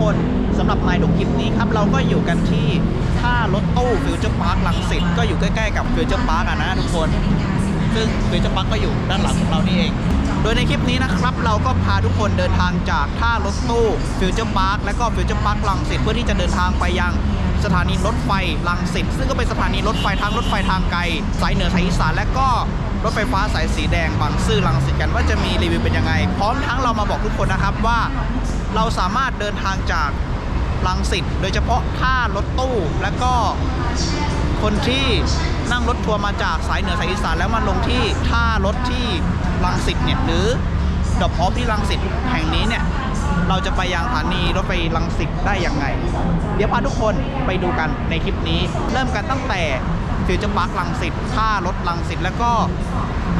คนสำหรับนายดูคลิปนี้ครับ เราก็อยู่กันที่ท่ารถตู้ฟิวเจอร์พาร์คลังสิตก็อยู่ใกล้ๆกับฟิวเจอร์พาร์คอะนะทุกคน ซึ่งฟิวเจอร์พาร์คก็อยู่ด้านหลังของเรานี่เอง โดยในคลิปนี้นะครับ เราก็พาทุกคนเดินทางจากท่ารถตู้ฟิวเจอร์พาร์คและก็ฟิวเจอร์พาร์คลังสิตเพื่อที่จะเดินทางไปยังสถานีรถไฟลังสิตซึ่งก็เป็นสถานีรถไฟทางรถไฟทางไกล สายเหนือสายอีสานและก็รถไฟฟ้าสายสีแดงบางซื่อลังสิตกันว่าจะมีรีวิวเป็นยังไง พร้อมทั้งเรามาบอกทุกคนนะครับว่า เราสามารถเดินทางจากลังสิตโดยเฉพาะท่ารถตู้ และก็คนที่นั่งรถทัวร์มาจากสายเหนือสายอีสานแล้วมาลงที่ท่ารถที่ลังสิตเนี่ยหรือดอกออฟที่ลังสิตแห่งนี้เนี่ยเราจะไปยังสถานีรถไฟลังสิตได้อยังไง เดี๋ยวพาทุกคนไปดูกันในคลิปนี้ เริ่มกันตั้งแต่ ฟิวเจอร์พาร์คลังสิตท่ารถลังสิตแล้วก็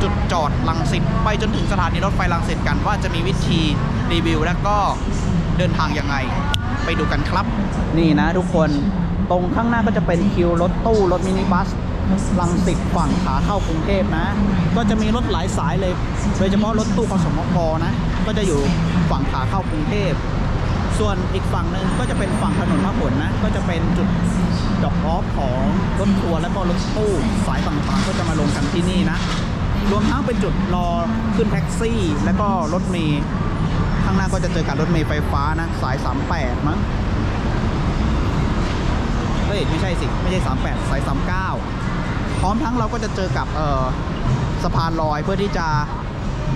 จุดจอดลังสิตไปจนถึงสถานีรถไฟลังสิตกันว่าจะมีวิธีรีวิว แล้วก็เดินทางยังไง ไปดูกันครับ นี่นะทุกคนตรงข้างหน้าก็จะเป็นคิวรถตู้รถมินิบัสลังสิตฝั่งขาเข้ากรุงเทพนะ ก็จะมีรถหลายสายเลย โดยเฉพาะรถตู้ขสมกนะ ก็จะอยู่ฝั่งขาเข้ากรุงเทพ ส่วนอีกฝั่งหนึ่งก็จะเป็นฝั่งถนนพหลนะ ก็จะเป็นจุด ดอกออฟของรถทัวร์และก็รถตู้สายต่างๆก็จะมาลงกันที่นี่นะ รวมทั้งเป็นจุดรอขึ้นแท็กซี่ และก็รถเมล์ข้างหน้าก็จะเจอกับรถเมล์ไฟฟ้านะสาย 38 มั้งเฮ้ยไม่ใช่สิ ไม่ใช่ 38 สาย 39 พร้อมทั้งเราก็จะเจอกับเออสะพานลอยเพื่อที่จะ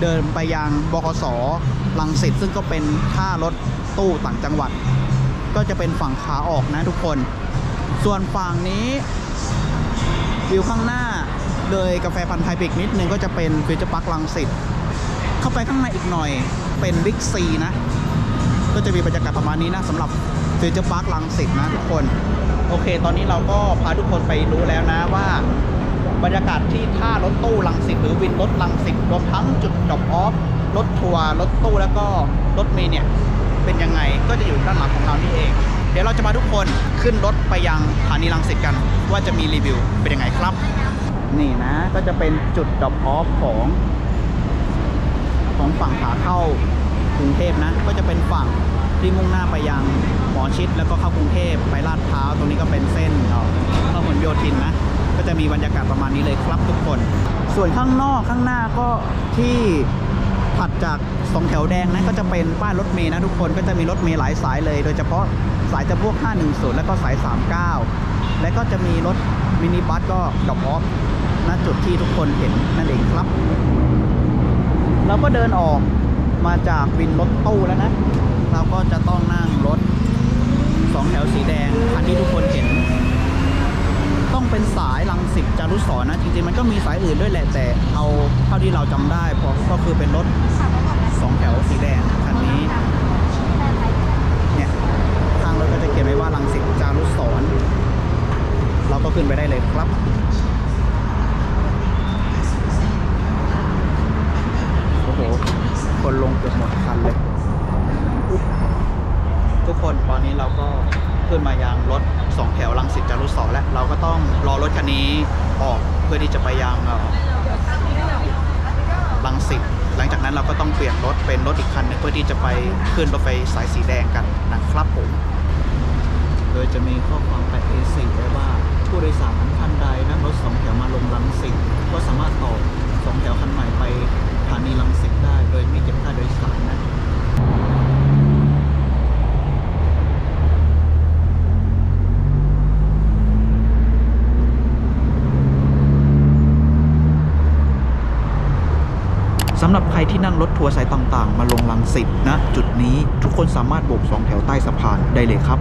เดินไปยังบขสลังสิตซึ่งก็เป็นท่ารถตู้ต่างจังหวัด ก็จะเป็นฝั่งขาออกนะทุกคน ส่วนฝั่งนี้วิวข้างหน้าเลยกาแฟพันธุ์ไทยปิกนิดนึงก็จะเป็นฟิวเจอร์พาร์คลังสิตเข้าไปข้างในอีกหน่อยเป็นบิ๊กซีนะ ก็จะมีบรรยากาศประมาณนี้นะสำหรับฟิวเจอร์พาร์คลังสิตนะทุกคน โอเค ตอนนี้เราก็พาทุกคนไปรู้แล้วนะว่าบรรยากาศที่ท่ารถตู้ลังสิตหรือวินรถลังสิตรวมทั้งจุดดรอปออฟรถทัวร์รถตู้แล้วก็รถเมล์เนี่ยเป็นยังไงก็จะอยู่ด้านหลังของเรานี่เอง เดี๋ยวเราจะมาทุกคนขึ้นรถไปยังสถานีลังสิตกัน ว่าจะมีรีวิวเป็นยังไงครับ นี่นะก็จะเป็นจุดดรอปออฟของ ของฝั่งขาเข้ากรุงเทพนะ ก็จะเป็นฝั่งที่มุ่งหน้าไปยังหมอชิดแล้วก็เข้ากรุงเทพไปลาดพร้าวตรงนี้ก็เป็นเส้นเอ่อพหลโยธินนะก็จะมีบรรยากาศประมาณนี้เลยครับทุกคน ส่วนข้างนอกข้างหน้าก็ที่ถัดจากสองแถวแดงนะก็จะเป็นป้ายรถเมย์นะทุกคนก็จะมีรถเมย์หลายสายเลย โดยเฉพาะ สายจำพวก 510 แล้วก็สาย 39 และก็จะมีรถมินิบัสก็ดรอปออฟณจุดที่ทุกคนเห็นนั่นเองครับ เราก็เดินออกมาจากวินรถตู้แล้วนะ เราก็จะต้องนั่งรถสองแถวสีแดงคันที่ทุกคนเห็น ต้องเป็นสายลังสิตจารุสรณ์นะ จริงๆมันก็มีสายอื่นด้วยแหละแต่เอาเท่าที่เราจำได้พอก็คือเป็นรถสองแถวสีแดงคันนี้ เนี่ยทางรถก็จะเขียนไว้ว่าลังสิตจารุสรณ์เราก็ขึ้นไปได้เลยครับ โอ้โห คนลงเกือบหมดคันเลยอุ๊ยทุกคนตอนนี้ เราก็ขึ้นมายังรถสองแถวลังสิตจารุสรณ์แล้วเราก็ต้องรอรถคันนี้ออกเพื่อที่จะไปยังลังสิตหลังจากนั้นเราก็ต้องเปลี่ยนรถเป็นรถอีกคันหนึงเพื่อที่จะไปขึ้นรถไฟสายสีแดงกันนะครับผม โดยจะมีข้อความแปะ A4 ไว้ว่า ผู้โดยสารท่านใดนั่งรถสองแถวมาลงลังสิตก็สามารถต่อสองแถวคันใหม่ไปสถานีลังสิตได้ โดยไม่เก็บค่าโดยสารนะ หรับใครที่นั่งรถทัวร์สายต่างๆ มาลงลังสิตนะ จุดนี้ทุกคนสามารถโบกสองแถวใต้สะพานได้เลยครับ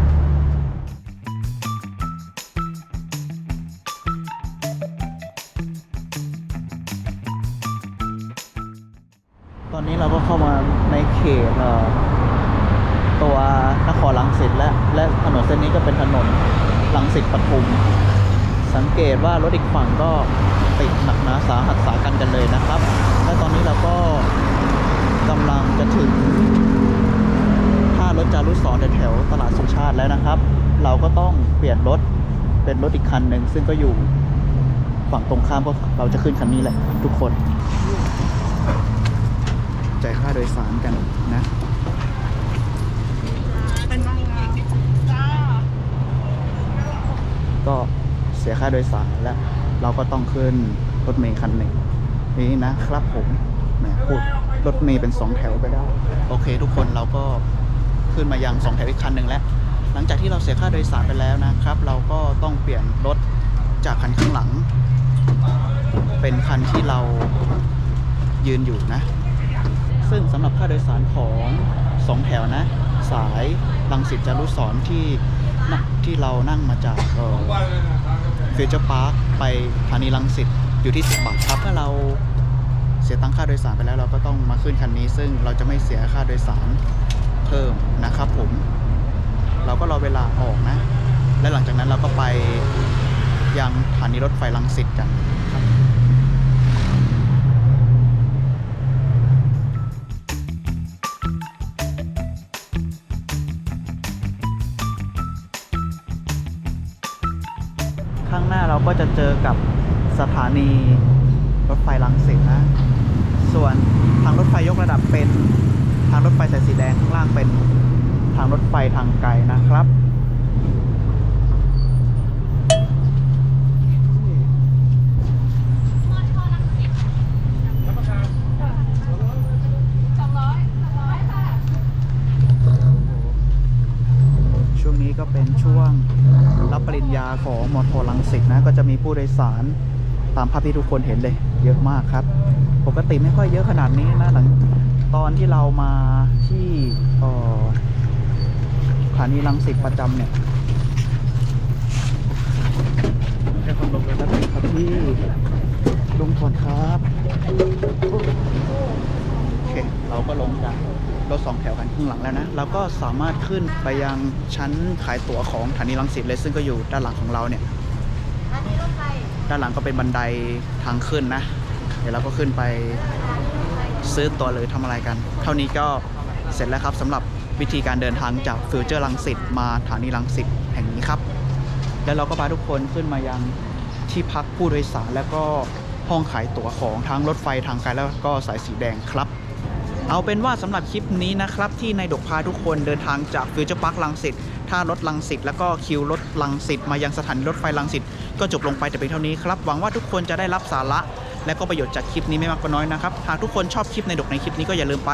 ตอนนี้เราก็เข้ามาในเขตตัวนครลังสิตและและถนนเส้นนี้ก็เป็นถนนลังสิตปทุม สังเกตว่ารถอีกฝั่งก็ติดหนักหนาสาหัสสากันกันเลยนะครับ และตอนนี้เราก็กำลังจะถึงท่ารถจารุสรแถวตลาดสุชาติแล้วนะครับ เราก็ต้องเปลี่ยนรถเป็นรถอีกคันหนึ่งซึ่งก็อยู่ฝั่งตรงข้ามเพราะเราจะขึ้นคันนี้แหละทุกคน จ่ายค่าโดยสารกันนะียค่าโดยสารแล้วเราก็ต้องขึ้นรถเมล์คันหนึ่งนี้นะครับผมแหมพูดรถเมล์เป็นสองแถวไปได้ โอเค ทุกคนเราก็ขึ้นมายังสองแถวอีกคันหนึ่งแล้ว หลังจากที่เราเสียค่าโดยสารไปแล้วนะครับ เราก็ต้องเปลี่ยนรถจากคันข้างหลัง เป็นคันที่เรายืนอยู่นะ ซึ่งสำหรับค่าโดยสารของสองแถวนะ สายลังสิตจารุสรที่ที่เรานั่งมาจากเฟิวเจอร์พาร์คไปธานีลังสิตอยู่ที่ 10 บาทครับเมื่อเราเสียตังค่าโดยสารไปแล้วเราก็ต้องมาขึ้นคันนี้ ซึ่งเราจะไม่เสียค่าโดยสารเพิ่มนะครับผม เราก็รอเวลาออกนะ และหลังจากนั้นเราก็ไปยังสถานีรถไฟลังสิตกันครับ จะเจอกับสถานีรถไฟลังสิตนะ ส่วนทางรถไฟยกระดับเป็นทางรถไฟสายสีแดงข้างล่างเป็นทางรถไฟทางไกลนะครับ ช่วงนี้ก็เป็นช่วง รับปริญญาของมอทอลังสิตนะก็จะมีผู้โดยสารตามภาพที่ทุกคนเห็นเลย เยอะมากครับ ปกติไม่ค่อยเยอะขนาดนี้นะหลังตอนที่เรามาที่เอ่อสถานีลังสิตประจำเนี่ยแล้วครับพี่ลงก่อนครับ ก็ลงจากรถสองแถวกันข้างหลังแล้วนะเราก็สามารถขึ้นไปยังชั้นขายตั๋วของสถานีรังสิตเลยซึ่งก็อยู่ด้านหลังของเราเนี่ยด้านหลังก็เป็นบันไดทางขึ้นนะ เดี๋ยวเราก็ขึ้นไปซื้อตั๋วเลยทำอะไรกัน เท่านี้ก็เสร็จแล้วครับสำหรับวิธีการเดินทางจากฟิวเจอร์ลังสิตมาสถานีรังสิตแห่งนี้ครับ แล้วเราก็พาทุกคนขึ้นมายังที่พักผู้โดยสารแล้วก็ห้องขายตั๋วของทั้งรถไฟทางไกลแล้วก็สายสีแดงครับ เอาเป็นว่าสำหรับคลิปนี้นะครับ ที่นายดกพาทุกคนเดินทางจากฟิวเจอร์พาร์คลังสิตท่ารถลังสิตแล้วก็คิวรถลังสิตมายังสถานีรถไฟลังสิตก็จบลงไปแต่เพียงเท่านี้ครับหวังว่าทุกคนจะได้รับสาระ และก็ประโยชน์จากคลิปนี้ไม่มากก็น้อยนะครับหากทุกคนชอบคลิปนายดกในคลิปนี้ก็อย่าลืมไป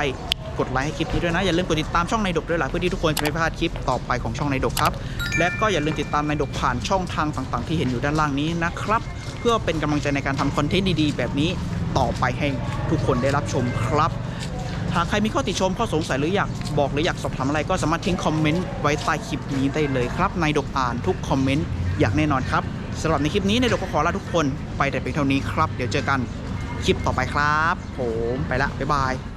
กดไลค์ให้คลิปนี้ด้วยนะ อย่าลืมกดติดตามช่องในายดกด้วยล่ะเพื่อที่ทุกคนจะไม่พลาดคลิปต่อไปของช่องในายดกครับ และก็อย่าลืมติดตามในายดกผ่านช่องทางต่างๆ ที่เห็นอยู่ด้านล่างนี้นะครับ เพื่อเป็นกำลังใจในการทำคอนเทนต์ดีๆ แบบนี้ต่อไปให้ทุกคนได้รับชมครับ หากใครมีข้อติชมข้อสงสัยหรืออยากบอกหรืออยากสอบถามอะไรก็สามารถทิ้งคอมเมนต์ไว้ใต้คลิปนี้ได้เลยครับในายดกอ่านทุกคอมเมนต์อย่างแน่นอนครับสำหรับในคลิปนี้ในายดกก็ขอลาทุกคนไปแต่เพียงเท่านี้ครับ เดี๋ยวเจอกันคลิปต่อไปครับ ผมไปละบ๊ายบาย